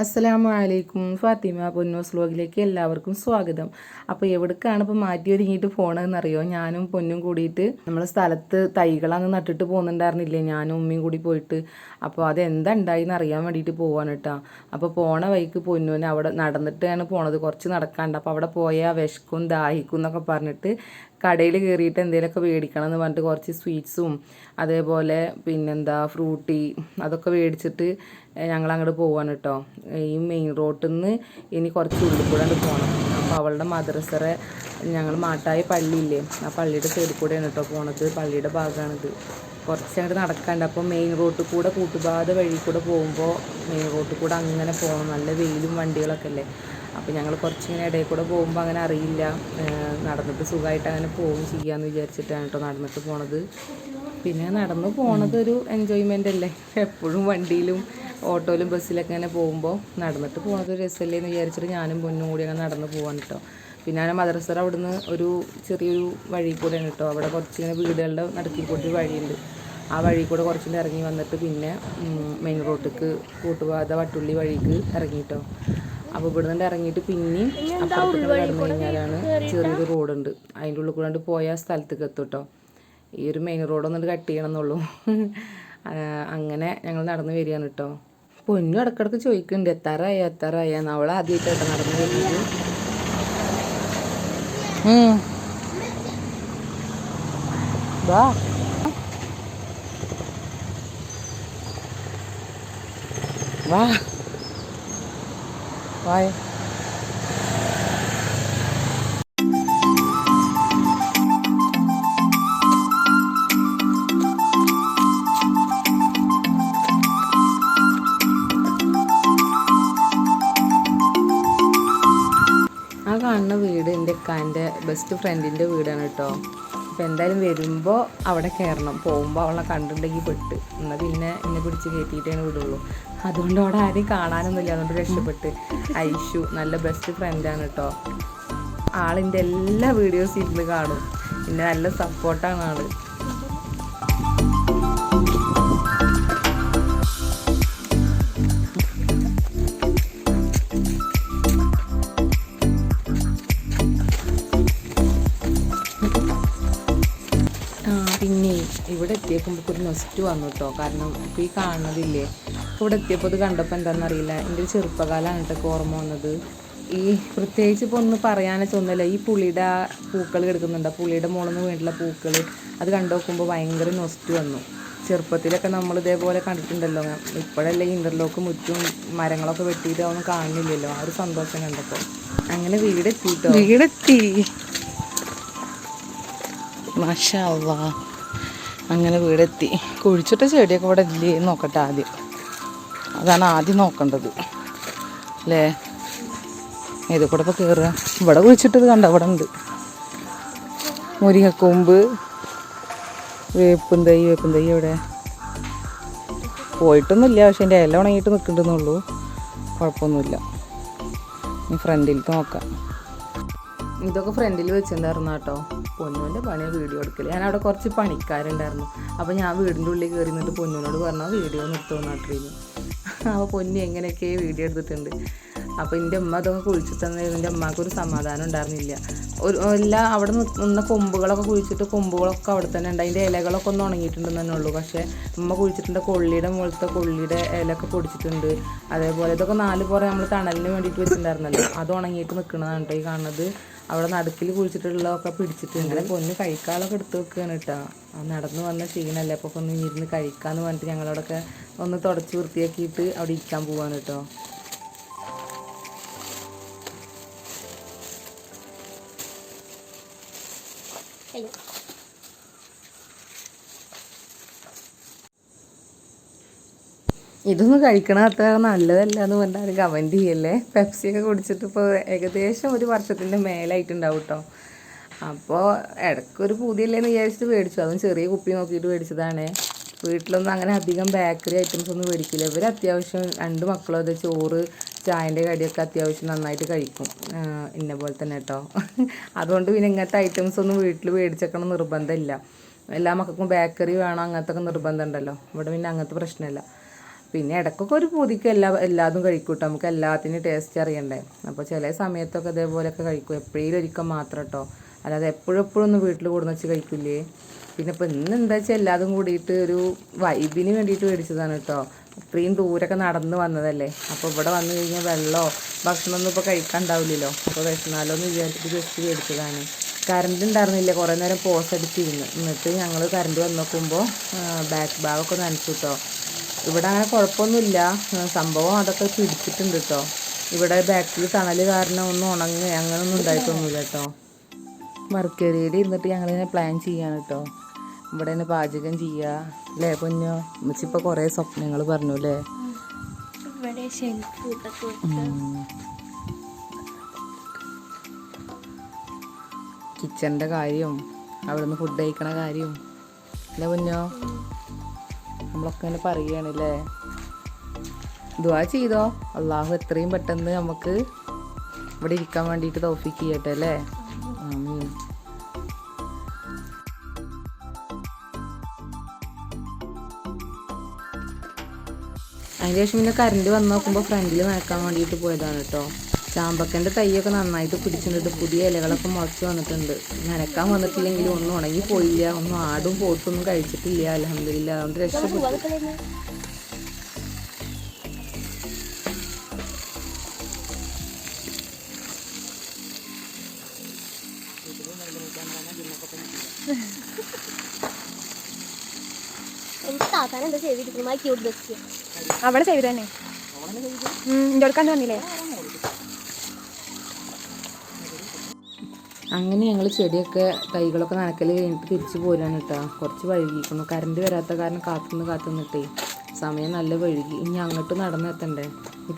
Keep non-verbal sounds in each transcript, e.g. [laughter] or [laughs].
അസ്സലാമു അലൈക്കും. ഫാത്തിമ പൊന്നോസ് വ്ലോഗിലേക്ക് എല്ലാവർക്കും സ്വാഗതം. അപ്പോൾ എവിടേക്കാണ് ഇപ്പോൾ മാറ്റി ഒരുങ്ങിയിട്ട് പോണതെന്നറിയോ ഞാനും പൊന്നും കൂടിയിട്ട് നമ്മളെ സ്ഥലത്ത് തൈകളങ്ങ് നട്ടിട്ട് പോകുന്നുണ്ടായിരുന്നില്ലേ ഞാനും ഉമ്മയും കൂടി പോയിട്ട്. അപ്പോൾ അത് എന്താ അറിയാൻ വേണ്ടിയിട്ട് പോവാണ് കേട്ടോ അപ്പോൾ പോണ വഴിക്ക് പൊന്നുവിന് അവിടെ നടന്നിട്ടാണ് പോണത്. കുറച്ച് നടക്കാണ്ട്. അപ്പോൾ അവിടെ പോയാൽ വിശക്കും ദാഹിക്കും എന്നൊക്കെ പറഞ്ഞിട്ട് കടയിൽ കയറിയിട്ട് എന്തെങ്കിലുമൊക്കെ മേടിക്കണം എന്ന് പറഞ്ഞിട്ട് കുറച്ച് സ്വീറ്റ്സും അതേപോലെ പിന്നെന്താ ഫ്രൂട്ടി അതൊക്കെ മേടിച്ചിട്ട് ഞങ്ങൾ അങ്ങോട്ട് പോവാണ് കേട്ടോ ഈ മെയിൻ റോട്ടിൽ നിന്ന് ഇനി കുറച്ച് ഉള്ളിൽ കൂടെ പോകണം അപ്പോൾ അവളുടെ മദ്രസറെ ഞങ്ങൾ മാട്ടായ പള്ളിയില്ലേ ആ പള്ളിയുടെ സൈഡിൽ കൂടെയാണ് കേട്ടോ പോണത്. പള്ളിയുടെ ഭാഗമാണിത് കുറച്ച് അങ്ങോട്ട് നടക്കാണ്ട് അപ്പോൾ മെയിൻ റോട്ടിൽ കൂടെ കൂട്ടുപാത വഴി കൂടെ പോകുമ്പോൾ മെയിൻ റോട്ടിൽ കൂടെ അങ്ങനെ പോകണം നല്ല വെയിലും വണ്ടികളൊക്കെ അല്ലേ. അപ്പോൾ ഞങ്ങൾ കുറച്ചിങ്ങനെ ഇടയിൽ കൂടെ പോകുമ്പോൾ അങ്ങനെ അറിയില്ല. നടന്നിട്ട് സുഖമായിട്ട് അങ്ങനെ പോകും ചെയ്യാമെന്ന് വിചാരിച്ചിട്ടാണ് കേട്ടോ നടന്നിട്ട് പോണത്. പിന്നെ നടന്നു പോണത് ഒരു എൻജോയ്മെന്റ് അല്ലേ? എപ്പോഴും വണ്ടിയിലും ഓട്ടോയിലും ബസ്സിലൊക്കെ അങ്ങനെ പോകുമ്പോൾ നടന്നിട്ട് പോകുന്നത് ഒരു രസമല്ലേ എന്ന് വിചാരിച്ചിട്ട് ഞാനും പൊന്നും കൂടി അങ്ങനെ നടന്ന് പോകാൻ കേട്ടോ പിന്നെ അങ്ങനെ മദ്രസറ അവിടുന്ന് ഒരു ചെറിയൊരു വഴി കൂടെയാണ് കേട്ടോ അവിടെ കുറച്ചിങ്ങനെ വീടുകളുടെ നടക്കി കൂടി വഴിയുണ്ട്. ആ വഴി കൂടെ കുറച്ചിട്ട് ഇറങ്ങി വന്നിട്ട് പിന്നെ മെയിൻ റോഡിലേക്ക് കൂട്ടുപാത വട്ടുള്ളി വഴിക്ക് ഇറങ്ങിട്ടോ അപ്പോൾ ഇവിടെ നിന്ന് ഇറങ്ങിയിട്ട് പിന്നെയും അപ്പുറത്തേക്ക് കടന്നു കഴിഞ്ഞാലാണ് ചെറിയൊരു റോഡുണ്ട്. അതിന്റെ ഉള്ളിൽ കൂടെ പോയ സ്ഥലത്തേക്ക് എത്തും കേട്ടോ ഈ ഒരു മെയിൻ റോഡൊന്നും കട്ട് ചെയ്യണം എന്നുള്ളൂ [laughs] അങ്ങനെ ഞങ്ങൾ നടന്നു വരികയാണ് കേട്ടോ പൊന്നും ഇടക്കിടക്ക് ചോദിക്കുന്നുണ്ട് എത്താറായ? എത്താറായ? അവൾ ആദ്യമായിട്ട് കേട്ടോ നടന്നു വരുന്നത്. വാ. വാ. ആ കാണുന്ന വീട് എന്റെ അക്കാന്റെ ബെസ്റ്റ് ഫ്രണ്ടിന്റെ വീടാണ് കേട്ടോ. അപ്പം എന്തായാലും വരുമ്പോൾ അവിടെ കയറണം പോകുമ്പോൾ അവളെ കണ്ടിട്ടുണ്ടെങ്കിൽ പെട്ട്. എന്നാൽ പിന്നെ എന്നെ പിടിച്ച് കയറ്റിയിട്ടേ വിടുള്ളൂ. അതുകൊണ്ട് അവിടെ ആരെയും കാണാനൊന്നുമില്ല. അതുകൊണ്ട് രക്ഷപ്പെട്ട്. ഐഷു നല്ല ബെസ്റ്റ് ഫ്രണ്ടാണ് കേട്ടോ ആളിന്റെ എല്ലാ വീഡിയോസും ഇരുന്ന് കാണും. പിന്നെ നല്ല സപ്പോർട്ടാണ് ആൾ. പിന്നെ ഇവിടെ എത്തിയപ്പോൾ നമുക്കൊരു നെസ്റ്റ് വന്നു കേട്ടോ കാരണം ഇപ്പോൾ ഈ കാണുന്നതില്ലേ? ഇവിടെ എത്തിയപ്പോൾ ഇത് കണ്ടപ്പോൾ എന്താണെന്നറിയില്ല എന്റെ ചെറുപ്പകാലമാണ് കേട്ടോ ഓർമ്മ വന്നത്. ഈ പ്രത്യേകിച്ച് ഇപ്പോൾ ഒന്ന് പറയാനൊക്കെ ഒന്നുമില്ല ഈ പുളിയുടെ പൂക്കൾ കിടക്കുന്നുണ്ട്. പുളിയുടെ മുകളിൽ നിന്ന് വീണ്ടുള്ള പൂക്കൾ അത് കണ്ടു നോക്കുമ്പോൾ ഭയങ്കര നൊസ്റ്റ് വന്നു. ചെറുപ്പത്തിലൊക്കെ നമ്മൾ ഇതേപോലെ കണ്ടിട്ടുണ്ടല്ലോ. ഇപ്പോഴല്ലേ ഇന്റർലോക്ക് മുറ്റും മരങ്ങളൊക്കെ വെട്ടിയിട്ട് അതൊന്നും കാണുന്നില്ലല്ലോ. ആ ഒരു സന്തോഷം കണ്ടപ്പോൾ അങ്ങനെ വീടെത്തിട്ടോ വീടെത്തി. മാഷാ അങ്ങനെ വീടെത്തി. കുഴിച്ചിട്ട ചെടിയൊക്കെ ഇവിടെ ഇല്ലേ നോക്കട്ടെ ആദ്യം. അതാണ് ആദ്യം നോക്കേണ്ടത്. അല്ലേ? ഇത് കൂടെ ഇപ്പോൾ കയറുക ഇവിടെ കുഴിച്ചിട്ടത് കണ്ട? അവിടെ ഉണ്ട്. മുരിങ്ങക്കൊമ്പ് വേപ്പും തൈ വേപ്പും തൈ ഇവിടെ. പോയിട്ടൊന്നുമില്ല. പക്ഷെ എന്റെ ഇല ഉണങ്ങിയിട്ട് നിൽക്കുന്നുണ്ടെന്നുള്ളൂ. കുഴപ്പമൊന്നുമില്ല. ഇനി ഫ്രണ്ടിലേക്ക് നോക്കാം. ഇതൊക്കെ ഫ്രണ്ടിൽ വെച്ചിട്ടുണ്ടായിരുന്നു കേട്ടോ. പൊന്നുവിന്റെ പണി വീഡിയോ എടുക്കില്ല ഞാൻ അവിടെ കുറച്ച് പണിക്കാരുണ്ടായിരുന്നു. അപ്പോൾ ഞാൻ വീടിന്റെ ഉള്ളിൽ കയറി നിന്നിട്ട് പൊന്നുവിനോട് പറഞ്ഞാൽ വീഡിയോ നിർത്തുമെന്ന് നാട്ടിലിരുന്നു അപ്പോൾ പൊന്നു എങ്ങനെയൊക്കെ വീഡിയോ എടുത്തിട്ടുണ്ട്. അപ്പോൾ എന്റെ ഉമ്മ അതൊക്കെ കുഴിച്ചു തന്നത് എന്റെ അമ്മയ്ക്ക് ഒരു സമാധാനം ഉണ്ടായിരുന്നില്ല. ഒരു എല്ലാ അവിടെ നിന്ന കൊമ്പുകളൊക്കെ കുഴിച്ചിട്ട് കൊമ്പുകളൊക്കെ അവിടെ തന്നെ ഉണ്ട്. അതിന്റെ ഇലകളൊക്കെ ഒന്ന് ഉണങ്ങിയിട്ടുണ്ടെന്ന് തന്നെ ഉള്ളൂ. പക്ഷേ ഉമ്മ കുഴിച്ചിട്ടുണ്ട്. കൊള്ളിയുടെ മുകളിലത്തെ കൊള്ളിയുടെ ഇലയൊക്കെ പൊടിച്ചിട്ടുണ്ട്. അതേപോലെ ഇതൊക്കെ നാല് പുറം നമ്മൾ തണലിന് വേണ്ടിയിട്ട് വെച്ചിട്ടുണ്ടായിരുന്നല്ലോ. അത് ഉണങ്ങിയിട്ട് നിൽക്കുന്നതാണ് കേട്ടോ ഈ കാണുന്നത്. അവിടെ നടുക്കിൽ കുഴിച്ചിട്ടുള്ളതൊക്കെ പിടിച്ചിട്ട് ഇങ്ങനെ പൊന്ന് കഴിക്കാളൊക്കെ എടുത്ത് വെക്കുകയാണ് കേട്ടോ. നടന്നു വന്ന ക്ഷീണല്ലേ അപ്പോൾ ഒന്ന് ഇരുന്ന് കഴിക്കാന്ന് പറഞ്ഞിട്ട് ഞങ്ങളവിടെയൊക്കെ ഒന്ന് തുടച്ച് വൃത്തിയാക്കിയിട്ട് അവിടെ ഇരിക്കാൻ പോവാണ് കേട്ടോ. ഇതൊന്നും കഴിക്കണ അത്ര നല്ലതല്ല എന്ന് പറഞ്ഞാൽ കമന്റ് ചെയ്യല്ലേ? പെപ്സിയൊക്കെ കുടിച്ചിട്ട് ഇപ്പോൾ ഏകദേശം ഒരു വർഷത്തിന്റെ മേലായിട്ടുണ്ടാവും കേട്ടോ അപ്പോൾ ഇടയ്ക്കൊരു പൂതിയല്ലേന്ന് വിചാരിച്ചിട്ട് മേടിച്ചു. അതും ചെറിയ കുപ്പി നോക്കിയിട്ട് മേടിച്ചതാണ്. വീട്ടിലൊന്നും അങ്ങനെ അധികം ബേക്കറി ഐറ്റംസ് ഒന്നും മേടിക്കില്ല. ഇവർ അത്യാവശ്യം രണ്ട് മക്കളും അത് ചോറ് ചായന്റെ കടിയൊക്കെ അത്യാവശ്യം നന്നായിട്ട് കഴിക്കും. ഇന്ന പോലെ തന്നെ കേട്ടോ [laughs] അതുകൊണ്ട് പിന്നെ ഇങ്ങനത്തെ ഐറ്റംസ് ഒന്നും വീട്ടിൽ മേടിച്ചേക്കണം നിർബന്ധമില്ല എല്ലാ മക്കൾക്കും ബേക്കറി വേണം അങ്ങനത്തെ ഒക്കെ നിർബന്ധമുണ്ടല്ലോ ഇവിടെ പിന്നെ അങ്ങനത്തെ പ്രശ്നമില്ല. പിന്നെ ഇടയ്ക്കൊക്കെ ഒരു പൂതിക്ക് എല്ലാ എല്ലാതും കഴിക്കും നമുക്ക് എല്ലാത്തിനും ടേസ്റ്റ് അറിയണ്ടേ. അപ്പോൾ ചില സമയത്തൊക്കെ ഇതേപോലെയൊക്കെ കഴിക്കും. എപ്പോഴേലും ഒരിക്കൽ മാത്രം കേട്ടോ അല്ലാതെ എപ്പോഴും എപ്പോഴും ഒന്നും വീട്ടിൽ കൂടുന്ന വെച്ച് കഴിക്കില്ലേ? പിന്നെ ഇപ്പം ഇന്ന് എന്താ വെച്ചാൽ എല്ലാതും കൂടിയിട്ട് ഒരു വൈബിന് വേണ്ടിയിട്ട് മേടിച്ചതാണ് കേട്ടോ ഇത്രയും ദൂരമൊക്കെ നടന്ന് വന്നതല്ലേ. അപ്പോൾ ഇവിടെ വന്നു കഴിഞ്ഞാൽ വെള്ളമോ ഭക്ഷണമൊന്നും ഇപ്പോൾ കഴിക്കാണ്ടാവില്ലല്ലോ അപ്പോൾ വിഷമാലോ എന്ന് വിചാരിച്ചിട്ട് ജസ്റ്റ് മേടിച്ചതാണ്. കറണ്ട് ഉണ്ടായിരുന്നില്ല. കുറേ നേരം പോസ് അടിച്ചിരുന്നു. എന്നിട്ട് ഞങ്ങൾ കറണ്ട് വന്ന് നോക്കുമ്പോൾ ബാക്ക് ഭാഗമൊക്കെ നനച്ചു കേട്ടോ ഇവിടെ അങ്ങനെ കുഴപ്പമൊന്നുമില്ല. സംഭവം അതൊക്കെ പിടിച്ചിട്ടുണ്ട് കേട്ടോ ഇവിടെ ബാക്കിൽ തണൽ കാരണം ഒന്നും ഉണങ്ങുക അങ്ങനെയൊന്നും ഉണ്ടായിട്ടൊന്നുമില്ല കേട്ടോ മർക്കറിയിൽ ഇരുന്നിട്ട് ഞങ്ങളിങ്ങനെ പ്ലാൻ ചെയ്യാണ് കേട്ടോ ഇവിടെ തന്നെ പാചകം ചെയ്യുക അല്ലേ പൊന്നോ? ഉമ്മച്ചിപ്പോൾ കുറേ സ്വപ്നങ്ങൾ പറഞ്ഞു അല്ലേ കിച്ചണിന്റെ കാര്യം അവിടുന്ന് ഫുഡ് കഴിക്കണ കാര്യവും. അല്ലേ പൊന്നോ? നമ്മളൊക്കെ ഇങ്ങനെ പറയുകയാണല്ലേ? ദുവാ ചെയ്തോ. അള്ളാഹു എത്രയും പെട്ടെന്ന് നമുക്ക് ഇവിടെ ഇരിക്കാൻ വേണ്ടിയിട്ട് തോഫിക്ക് ചെയ്യട്ടെ അല്ലേ? ആമീൻ. അതിന് ശേഷം പിന്നെ കറണ്ട് വന്ന് നോക്കുമ്പോൾ ഫ്രണ്ടിൽ നനക്കാൻ വേണ്ടിയിട്ട് പോയതാണ് കേട്ടോ. ചാമ്പക്കന്റെ തൈയൊക്കെ നന്നായിട്ട് പിടിച്ചിട്ടുണ്ട്. പുതിയ ഇലകളൊക്കെ മുളച്ച് വന്നിട്ടുണ്ട്. നനക്കാൻ വന്നിട്ടില്ലെങ്കിലും ഒന്നും ഉണങ്ങി പോയില്ല ഒന്നും ആടും പോട്ടൊന്നും കഴിച്ചിട്ടില്ല. അലഹമില്ല അതുകൊണ്ട് രക്ഷപ്പെട്ടു ബെസ്റ്റ് അവിടെ ചെയ്തു തന്നെ. എന്റെ അടുക്കാണ്ട് വന്നില്ലേ? അങ്ങനെ ഞങ്ങൾ ചെടിയൊക്കെ തൈകളൊക്കെ നനക്കൽ കഴിഞ്ഞിട്ട് തിരിച്ചു പോരാണ് കേട്ടോ. കുറച്ച് വഴുകിക്കുന്നു കറണ്ട് വരാത്ത കാരണം കാത്തുനിന്ന് കാത്തുനിന്നിട്ടേ സമയം നല്ല വഴുകി. ഇനി അങ്ങോട്ട് നടന്നെത്തണ്ടേ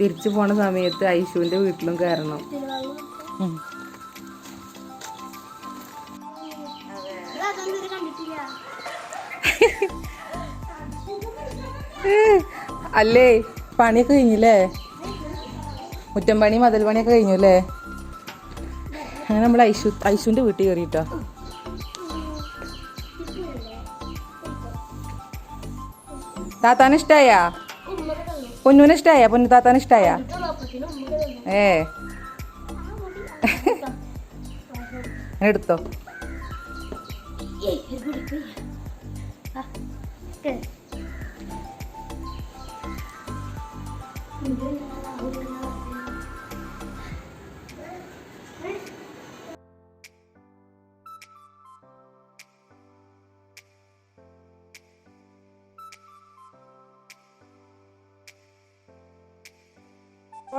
തിരിച്ചു പോണ സമയത്ത് ഐശുവിന്റെ വീട്ടിലും കയറണം. അല്ലേ? പണിയൊക്കെ കഴിഞ്ഞില്ലേ? മുറ്റം പണി മതിൽ പണിയൊക്കെ കഴിഞ്ഞു അല്ലേ? അങ്ങനെ നമ്മൾ ഐശു ഐശുവിന്റെ വീട്ടിൽ കയറിയിട്ടോ. താത്താന ഇഷ്ടായ? പൊന്നൂന് ഇഷ്ടായ? പൊന്നു താത്താന ഇഷ്ടായ? ഏ. എടുത്തോ.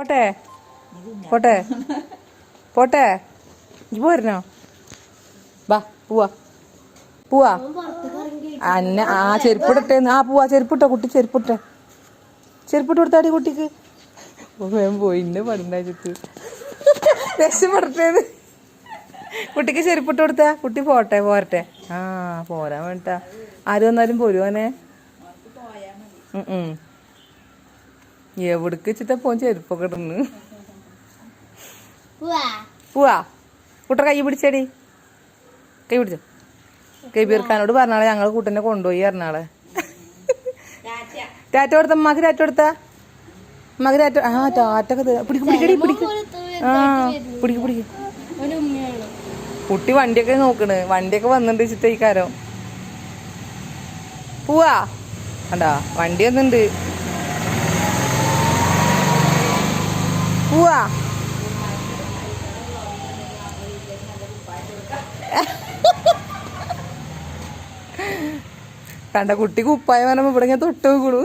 പോട്ടെ? പോട്ടെ? പോട്ടെ? ഇജ്ജ് പോരണോ ബാ പൂവാ. പൂവാ. അന്ന ആ ചെരുപ്പിടട്ടെ ആ പൂവാ ചെരുപ്പിട്ടോ കുട്ടി ചെരുപ്പിട്ടെ ചെരുപ്പിട്ട് കൊടുത്താടി കുട്ടിക്ക്? വേഗം പോയി. ഇന്നെ പടുണ്ടാച്ചിട്ട് രക്ഷപ്പെടട്ടേന്ന്. കുട്ടിക്ക് ചെരുപ്പിട്ട് കൊടുത്താ? കുട്ടി പോട്ടെ പോരട്ടെ. ആ പോരാൻ വേണ്ട ആര് വന്നാലും പോരുവാനെ ഉം ഉം. എവിടേക്ക് വെച്ചിട്ടാ പോൻ ചെരുപ്പൊക്കെ ഇടുന്നു പോവാ കുട്ട കൈ പിടിച്ചേടി. കൈ പിടിച്ചോ. കൈ ബീർക്കാനോട് പറഞ്ഞാളെ ഞങ്ങൾ കൂട്ടനെ കൊണ്ടുപോയി പറഞ്ഞാളെ. ടാറ്റ കൊടുത്ത അമ്മയ്ക്ക് ടാറ്റ കൊടുത്ത അമ്മയ്ക്ക് ടാറ്റ. ആ ടാറ്റൊക്കെ. പിടിക്ക് പിടിക്കടി പിടിക്ക്. ആ പിടിക്ക് പിടിക്ക്. കുട്ടി വണ്ടിയൊക്കെ നോക്കണ്. വണ്ടിയൊക്കെ വന്നിട്ടുണ്ട് വെച്ചിട്ട് ഈ കാരം പോവാ കണ്ടാ വണ്ടി വന്നിട്ടുണ്ട് പോവാ കണ്ട കുട്ടി കുപ്പായ പറയുമ്പോ ഇവിടെ ഇങ്ങനെ തൊട്ട് നോക്കണു.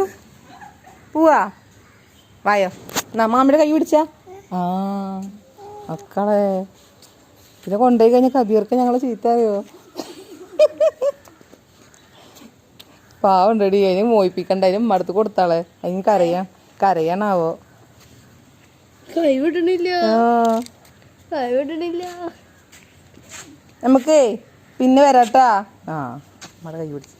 പോവാ. വായോ. നമ്മമ്മയുടെ കൈ പിടിച്ചാ? ആ മക്കളെ. പിന്നെ കൊണ്ടുപോയി കഴിഞ്ഞാൽ കബീർക്ക് ഞങ്ങളെ ചീത്ത അറിയോ പാവണ്ടടി അതിന് മോയിപ്പിക്കണ്ട അതിന് മടുത്ത് കൊടുത്താളെ. അതിന് കരയാ കരയാണാവോ കൈവിടണില്ല. ആ. കൈവിടണില്ല. നമുക്കേ പിന്നെ വരാട്ടാ. ആ നമ്മുടെ കൈ പിടിച്ച്.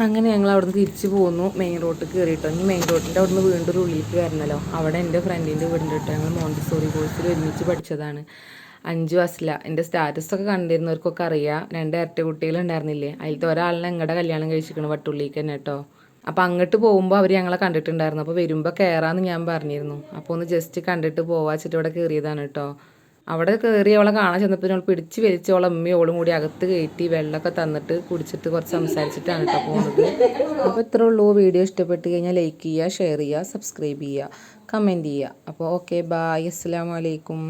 അങ്ങനെ ഞങ്ങൾ അവിടുന്ന് തിരിച്ചു പോന്നു. മെയിൻ റോഡ് കയറിയിട്ടോ. ഇനി മെയിൻ റോഡിന്റെ അവിടുന്ന് വീണ്ടും ഒരു ഉള്ളിലേക്ക് വരണല്ലോ. അവിടെ എന്റെ ഫ്രണ്ടിന്റെ വീടിന്റെ ഇട്ടോ ഞങ്ങൾ മോണ്ടിസോറി കോഴ്സിൽ ഒരുമിച്ച് പഠിച്ചതാണ്. അഞ്ചു വയസ്സില. എന്റെ സ്റ്റാറ്റസ് ഒക്കെ കണ്ടിരുന്നവർക്കൊക്കെ അറിയാം. രണ്ട് ഇരട്ട കുട്ടികളുണ്ടായിരുന്നില്ലേ അതിലത്തെ ഒരാളിനെ ഞങ്ങളുടെ കല്യാണം കഴിച്ചിരിക്കണം വട്ടുള്ളിക്ക് തന്നെ കേട്ടോ. അപ്പോൾ അങ്ങോട്ട് പോകുമ്പോൾ അവർ ഞങ്ങളെ കണ്ടിട്ടുണ്ടായിരുന്നു. അപ്പോൾ വരുമ്പോൾ കയറാമെന്ന് ഞാൻ പറഞ്ഞിരുന്നു. അപ്പോൾ ഒന്ന് ജസ്റ്റ് കണ്ടിട്ട് പോവാച്ചിട്ട് ഇവിടെ കയറിയതാണ് കേട്ടോ അവിടെ കയറി അവളെ കാണാൻ ചെന്നപ്പോൾ അവൾ പിടിച്ച് വലിച്ച് അവളെ അമ്മയും ഓളും കൂടി അകത്ത് കയറ്റി വെള്ളമൊക്കെ തന്നിട്ട് കുടിച്ചിട്ട് കുറച്ച് സംസാരിച്ചിട്ടാണ് കേട്ടോ പോകുന്നത് അപ്പോൾ ഇത്രേ ഉള്ളൂ. വീഡിയോ ഇഷ്ടപ്പെട്ട് കഴിഞ്ഞാൽ ലൈക്ക് ചെയ്യുക ഷെയർ ചെയ്യുക സബ്സ്ക്രൈബ് ചെയ്യുക കമന്റ് ചെയ്യുക അപ്പോൾ ഓക്കെ ബായ് അസ്സാം വലൈക്കും